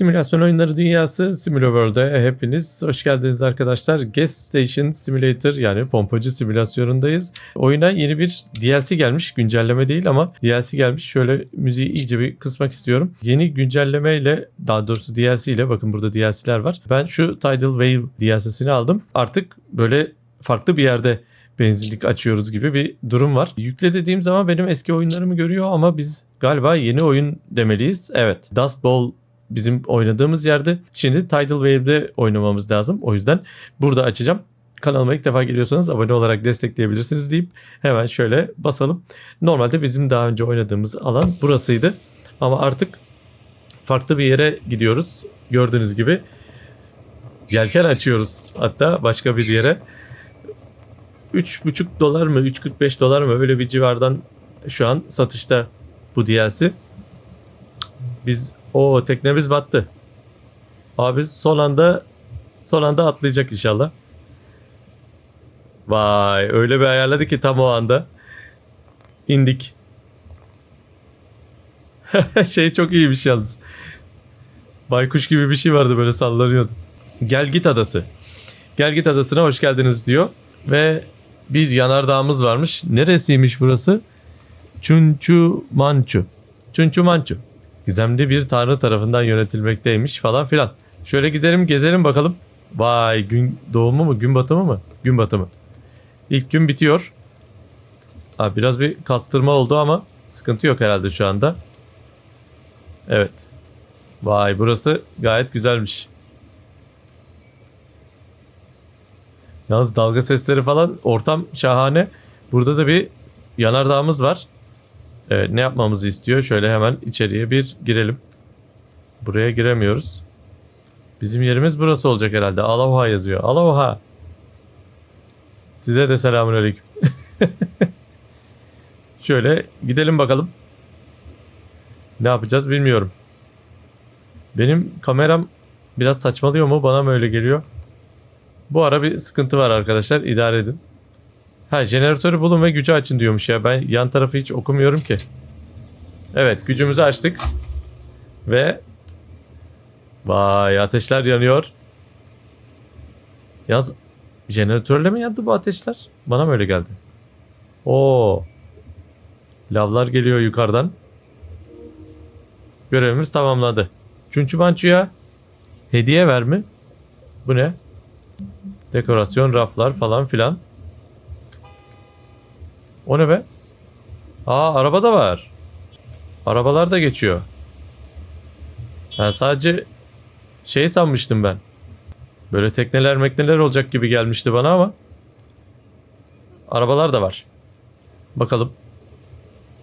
Simülasyon oyunları dünyası Simüloworld'e hepiniz hoş geldiniz arkadaşlar. Gas Station Simulator yani pompacı simülasyonundayız. Oyuna yeni bir DLC gelmiş. Güncelleme değil ama DLC gelmiş. Şöyle müziği iyice bir kısmak istiyorum. Yeni güncelleme ile daha doğrusu DLC ile bakın burada DLC'ler var. Ben şu Tidal Wave DLC'sini aldım. Artık böyle farklı bir yerde benzinlik açıyoruz gibi bir durum var. Yükle dediğim zaman benim eski oyunlarımı görüyor ama biz galiba yeni oyun demeliyiz. Evet. Dust Bowl bizim oynadığımız yerde. Şimdi Tidal Wave'de oynamamız lazım. O yüzden burada açacağım. Kanalıma ilk defa geliyorsanız abone olarak destekleyebilirsiniz deyip hemen şöyle basalım. Normalde bizim daha önce oynadığımız alan burasıydı. Ama artık farklı bir yere gidiyoruz. Gördüğünüz gibi yelken açıyoruz. Hatta başka bir yere. 3,5 dolar mı 3,45 dolar mı öyle bir civardan şu an satışta bu DLC. Biz o teknemiz battı. Abi son anda son anda atlayacak inşallah. Vay öyle bir ayarladı ki tam o anda. indik. şey çok iyiymiş yalnız. Baykuş gibi bir şey vardı böyle sallanıyordu. Gel git adası. Gel git adasına hoş geldiniz diyor. Ve bir yanardağımız varmış. Neresiymiş burası? Chunchu Manchu. Chunchu Manchu. Gizemli bir tanrı tarafından yönetilmekteymiş falan filan. Şöyle gidelim gezelim bakalım. Vay gün doğumu mu gün batımı mı? Gün batımı. İlk gün bitiyor. Abi biraz bir kastırma oldu ama sıkıntı yok herhalde şu anda. Evet. Vay burası gayet güzelmiş. Yalnız dalga sesleri falan ortam şahane. Burada da bir yanardağımız var. Evet ne yapmamızı istiyor? Şöyle hemen içeriye bir girelim. Buraya giremiyoruz. Bizim yerimiz burası olacak herhalde. Aloha yazıyor. Aloha. Size de selamünaleyküm. Şöyle gidelim bakalım. Ne yapacağız bilmiyorum. Benim kameram biraz saçmalıyor mu? Bana mı öyle geliyor? Bu ara bir sıkıntı var arkadaşlar. İdare edin. Ha jeneratörü bulun ve gücü açın diyormuş ya. Ben yan tarafı hiç okumuyorum ki. Evet gücümüzü açtık. Ve Vay ateşler yanıyor. Yaz jeneratörle mi yandı bu ateşler? Bana mı öyle geldi? Oo. Lavlar geliyor yukarıdan. Görevimiz tamamladı. Çünkü Bançu'ya hediye ver mi? Bu ne? Dekorasyon, raflar falan filan. O ne be? Aa araba da var. Arabalar da geçiyor. Ben sadece şey sanmıştım ben. Böyle tekneler mekneler olacak gibi gelmişti bana ama. Arabalar da var. Bakalım.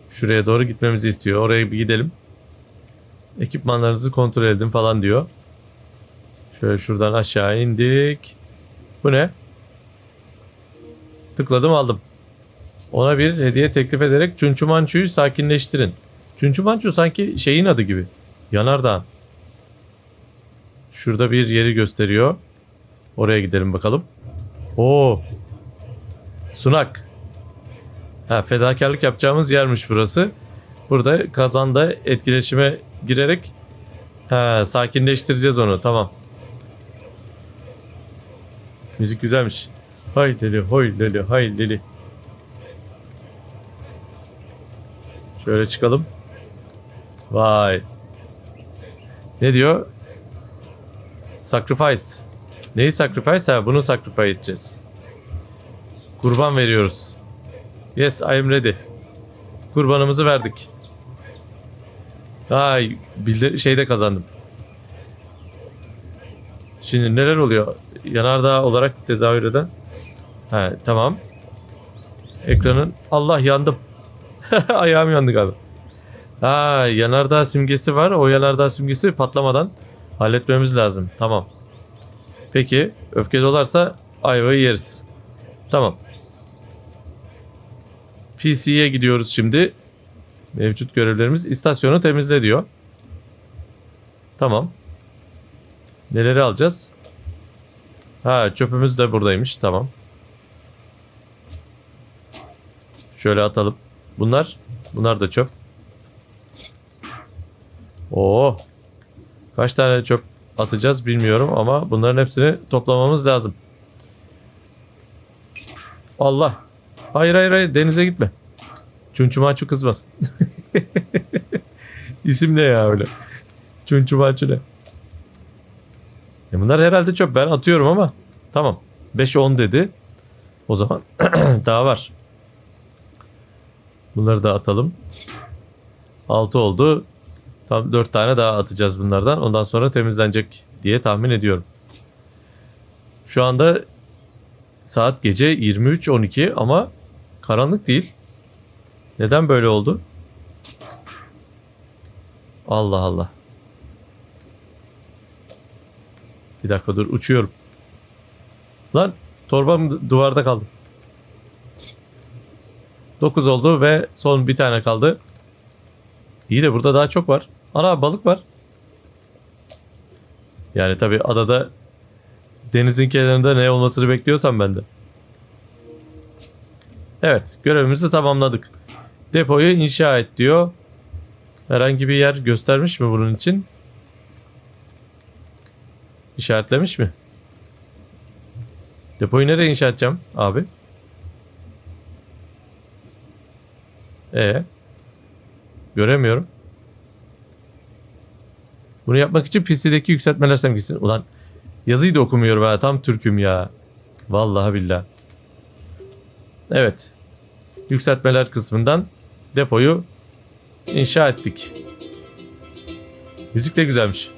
Şuraya doğru gitmemizi istiyor. Oraya bir gidelim. Ekipmanlarınızı kontrol edin falan diyor. Şöyle şuradan aşağı indik. Bu ne? Tıkladım aldım. Ona bir hediye teklif ederek Çunçu Mançu'yu sakinleştirin. Çunçu Mançu sanki şeyin adı gibi. Yanardağ. Şurada bir yeri gösteriyor. Oraya gidelim bakalım. Oo. Sunak. Ha, fedakarlık yapacağımız yermiş burası. Burada kazanda etkileşime girerek ha, sakinleştireceğiz onu. Tamam. Müzik güzelmiş. Hay deli, hoy deli, hay deli. Şöyle çıkalım. Vay. Ne diyor? Sacrifice. Neyi sacrifice? Ha bunu sacrifice edeceğiz. Kurban veriyoruz. Yes I am ready. Kurbanımızı verdik. Ay bildir şeyde kazandım. Şimdi neler oluyor? Yanardağ olarak tezahür eden. Ha tamam. Ekranın Allah yandım. Ayağım yandı galiba. Ha yanardağ simgesi var. O yanardağ simgesi patlamadan halletmemiz lazım. Tamam. Peki öfke dolarsa ayvayı yeriz. Tamam. PC'ye gidiyoruz şimdi. Mevcut görevlerimiz istasyonu temizle diyor. Tamam. Neleri alacağız? Ha çöpümüz de buradaymış. Tamam. Şöyle atalım. Bunlar bunlar da çöp. Oo. Kaç tane çöp atacağız bilmiyorum ama bunların hepsini toplamamız lazım. Allah. Hayır hayır hayır denize gitme. Çunçumaçu kızmasın. İsim ne ya öyle? Çunçumaçu ne? E bunlar herhalde çöp. Ben atıyorum ama. Tamam. 5-10 dedi. O zaman daha var. Bunları da atalım. 6 oldu. Tam 4 tane daha atacağız bunlardan. Ondan sonra temizlenecek diye tahmin ediyorum. Şu anda saat gece 23.12 ama karanlık değil. Neden böyle oldu? Allah Allah. Bir dakika dur uçuyorum. Lan torbam du- duvarda kaldı. 9 oldu ve son bir tane kaldı. İyi de burada daha çok var. Ana balık var. Yani tabi adada denizin kenarında ne olmasını bekliyorsam ben de. Evet görevimizi tamamladık. Depoyu inşa et diyor. Herhangi bir yer göstermiş mi bunun için? İşaretlemiş mi? Depoyu nereye inşa edeceğim abi? E Göremiyorum. Bunu yapmak için PC'deki yükseltmeler semgisi. Ulan yazıyı da okumuyorum ha. Tam Türk'üm ya. Vallahi billah. Evet. Yükseltmeler kısmından depoyu inşa ettik. Müzik de güzelmiş.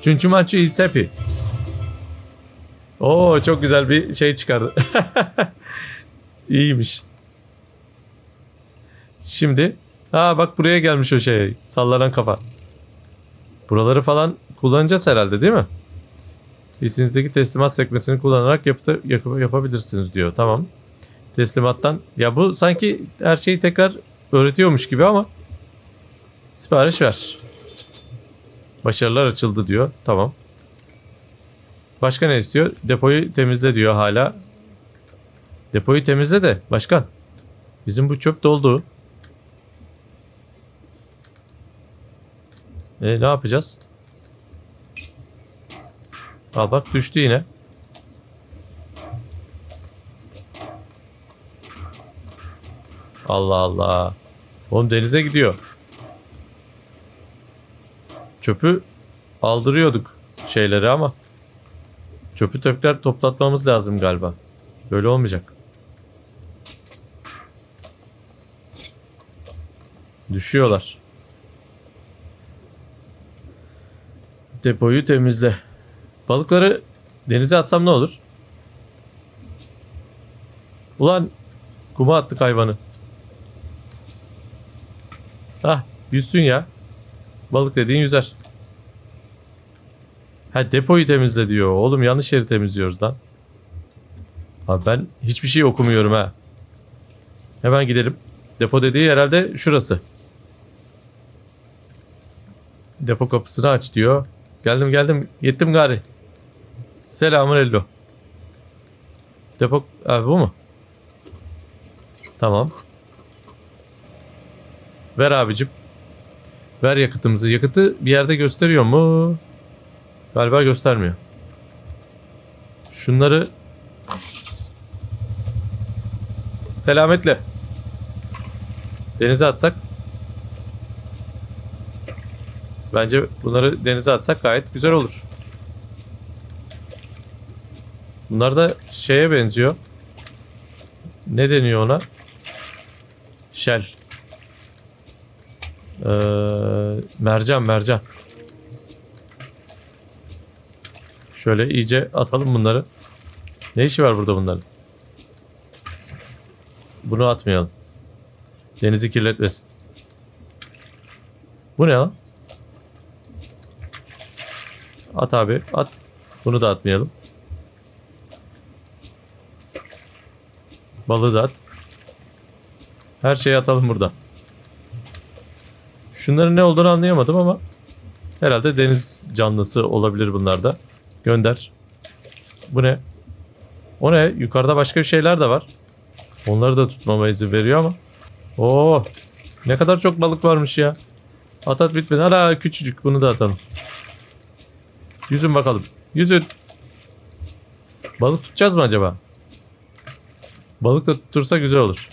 Çunçumançu is happy. Oo çok güzel bir şey çıkardı. İyiymiş. Şimdi ha bak buraya gelmiş o şey sallanan kafa. Buraları falan kullanacağız herhalde değil mi? PC'nizdeki teslimat sekmesini kullanarak yapı, yap- yapabilirsiniz diyor. Tamam. Teslimattan ya bu sanki her şeyi tekrar öğretiyormuş gibi ama sipariş ver. Başarılar açıldı diyor. Tamam. Başka ne istiyor? Depoyu temizle diyor hala. Depoyu temizle de başkan. Bizim bu çöp doldu. E, ne yapacağız? Al bak düştü yine. Allah Allah. Oğlum denize gidiyor. Çöpü aldırıyorduk şeyleri ama çöpü tekrar toplatmamız lazım galiba. Böyle olmayacak. Düşüyorlar. Depoyu temizle. Balıkları denize atsam ne olur? Ulan kuma attık hayvanı. Hah yüzsün ya. Balık dediğin yüzer. Ha depoyu temizle diyor. Oğlum yanlış yeri temizliyoruz lan. Abi ben hiçbir şey okumuyorum ha. Hemen gidelim. Depo dediği herhalde şurası. Depo kapısını aç diyor. Geldim geldim. Yettim gari. Selamun ello. Depo... Abi bu mu? Tamam. Ver abicim. Ver yakıtımızı. Yakıtı bir yerde gösteriyor mu? Galiba göstermiyor. Şunları selametle denize atsak. Bence bunları denize atsak gayet güzel olur. Bunlar da şeye benziyor. Ne deniyor ona? Shell. Ee, mercan mercan. Şöyle iyice atalım bunları. Ne işi var burada bunların? Bunu atmayalım. Denizi kirletmesin. Bu ne lan? At abi at. Bunu da atmayalım. Balığı da at. Her şeyi atalım burada. Şunların ne olduğunu anlayamadım ama herhalde deniz canlısı olabilir bunlar da. Gönder. Bu ne? O ne? Yukarıda başka bir şeyler de var. Onları da tutmama izin veriyor ama. Oo! Ne kadar çok balık varmış ya. At at bitmedi. Hala küçücük bunu da atalım. Yüzün bakalım. Yüzün. Balık tutacağız mı acaba? Balık da tuttursa güzel olur.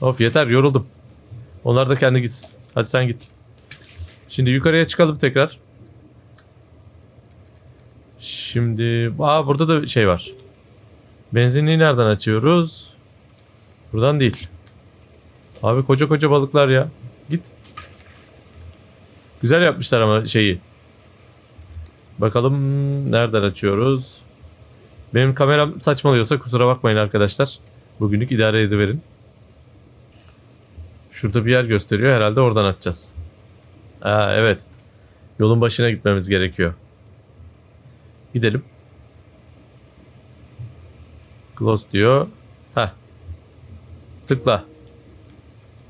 Of yeter yoruldum. Onlar da kendi gitsin. Hadi sen git. Şimdi yukarıya çıkalım tekrar. Şimdi aa burada da şey var. Benzinliği nereden açıyoruz? Buradan değil. Abi koca koca balıklar ya. Git. Güzel yapmışlar ama şeyi. Bakalım nereden açıyoruz? Benim kameram saçmalıyorsa kusura bakmayın arkadaşlar. Bugünlük idare ediverin. Şurada bir yer gösteriyor. Herhalde oradan açacağız. Aa, evet. Yolun başına gitmemiz gerekiyor. Gidelim. Close diyor. Heh. Tıkla.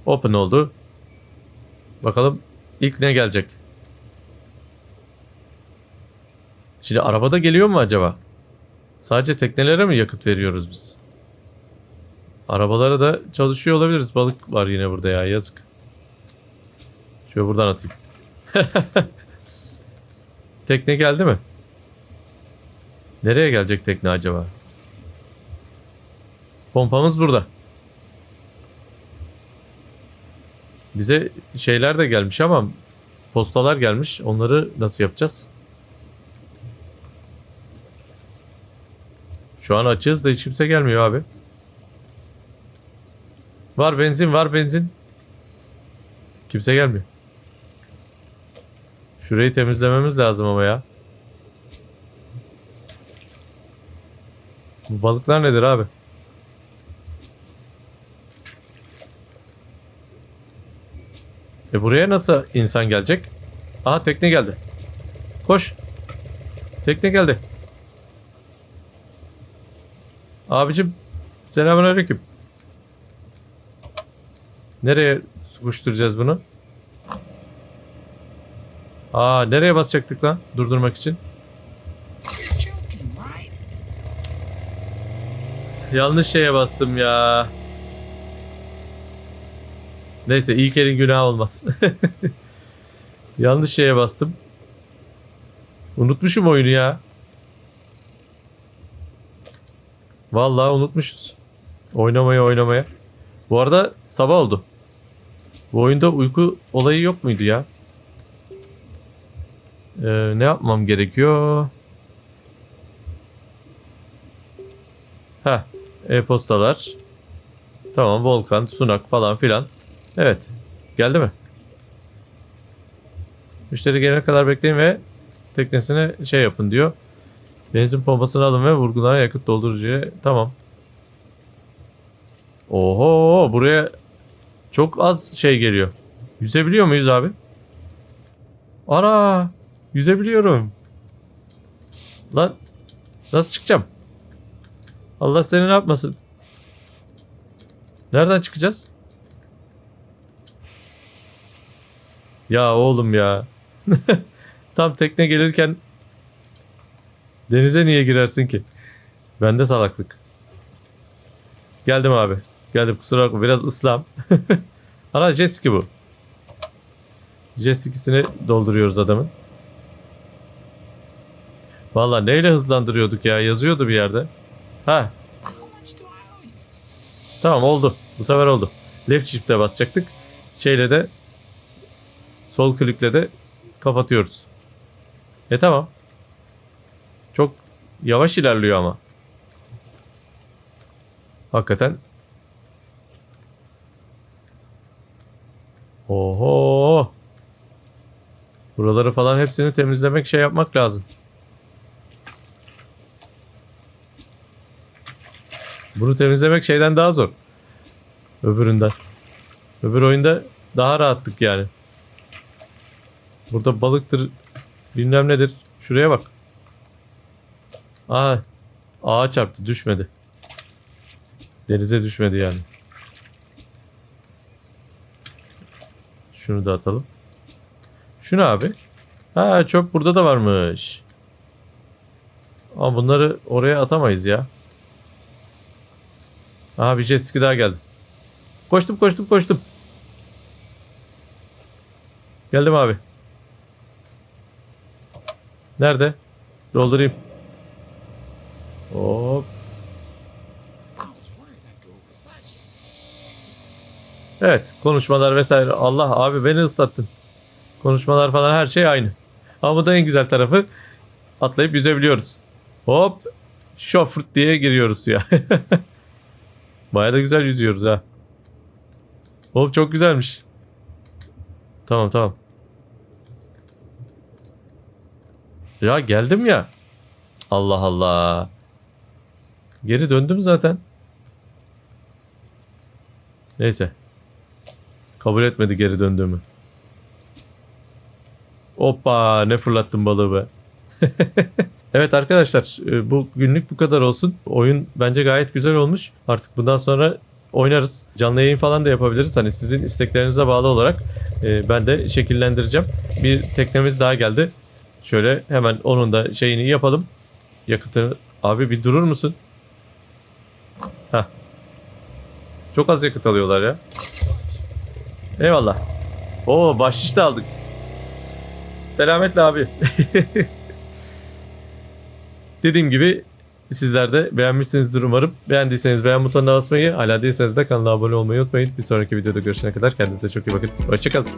Open oldu. Bakalım ilk ne gelecek? Şimdi arabada geliyor mu acaba? Sadece teknelere mi yakıt veriyoruz biz? Arabalara da çalışıyor olabiliriz. Balık var yine burada ya yazık. Şöyle buradan atayım. tekne geldi mi? Nereye gelecek tekne acaba? Pompamız burada. Bize şeyler de gelmiş ama postalar gelmiş. Onları nasıl yapacağız? Şu an açığız da hiç kimse gelmiyor abi. Var benzin var benzin. Kimse gelmiyor. Şurayı temizlememiz lazım ama ya. Bu balıklar nedir abi? E buraya nasıl insan gelecek? Aha tekne geldi. Koş. Tekne geldi. Abicim selamünaleyküm. Nereye sıkıştıracağız bunu? Aa nereye basacaktık lan durdurmak için? Yanlış şeye bastım ya. Neyse ilk elin günah olmaz. Yanlış şeye bastım. Unutmuşum oyunu ya. Vallahi unutmuşuz. Oynamaya oynamaya. Bu arada sabah oldu. Bu oyunda uyku olayı yok muydu ya? Ee, ne yapmam gerekiyor? Heh. E-postalar. Tamam Volkan, Sunak falan filan. Evet. Geldi mi? Müşteri gelene kadar bekleyin ve teknesine şey yapın diyor. Benzin pompasını alın ve vurgulanan yakıt doldurucuya. Tamam. Oho buraya çok az şey geliyor. Yüzebiliyor muyuz abi? Ara yüzebiliyorum. Lan nasıl çıkacağım? Allah seni ne yapmasın? Nereden çıkacağız? Ya oğlum ya. Tam tekne gelirken denize niye girersin ki? Bende salaklık. Geldim abi. Geldim kusura bakma biraz ıslam. Ana jet bu. Jet dolduruyoruz adamın. Valla neyle hızlandırıyorduk ya yazıyordu bir yerde. Ha? Tamam oldu. Bu sefer oldu. Left shift'e basacaktık. Şeyle de sol klikle de kapatıyoruz. E tamam. Çok yavaş ilerliyor ama. Hakikaten. Oho. Buraları falan hepsini temizlemek şey yapmak lazım. Bunu temizlemek şeyden daha zor. Öbüründen. Öbür oyunda daha rahattık yani. Burada balıktır bilmem nedir. Şuraya bak. Aa, ağa çarptı düşmedi. Denize düşmedi yani. Şunu da atalım. Şunu abi. Ha çöp burada da varmış. Ama bunları oraya atamayız ya. Aha bir jet daha geldi. Koştum koştum koştum. Geldim abi. Nerede? Doldurayım. Hop. Evet konuşmalar vesaire. Allah abi beni ıslattın. Konuşmalar falan her şey aynı. Ama bu da en güzel tarafı atlayıp yüzebiliyoruz. Hop. Şofurt diye giriyoruz ya. Baya da güzel yüzüyoruz ha. Hop çok güzelmiş. Tamam tamam. Ya geldim ya. Allah Allah. Geri döndüm zaten. Neyse. Kabul etmedi geri döndüğümü. Hoppa ne fırlattım balığı be. evet arkadaşlar e, bu günlük bu kadar olsun. Oyun bence gayet güzel olmuş. Artık bundan sonra oynarız. Canlı yayın falan da yapabiliriz. Hani sizin isteklerinize bağlı olarak e, ben de şekillendireceğim. Bir teknemiz daha geldi. Şöyle hemen onun da şeyini yapalım. Yakıtını... Abi bir durur musun? Heh. Çok az yakıt alıyorlar ya. Eyvallah. Oo bahşiş de aldık. Selametle abi. Dediğim gibi sizler de beğenmişsinizdir umarım. Beğendiyseniz beğen butonuna basmayı, hala değilseniz de kanala abone olmayı unutmayın. Bir sonraki videoda görüşene kadar kendinize çok iyi bakın. Hoşçakalın.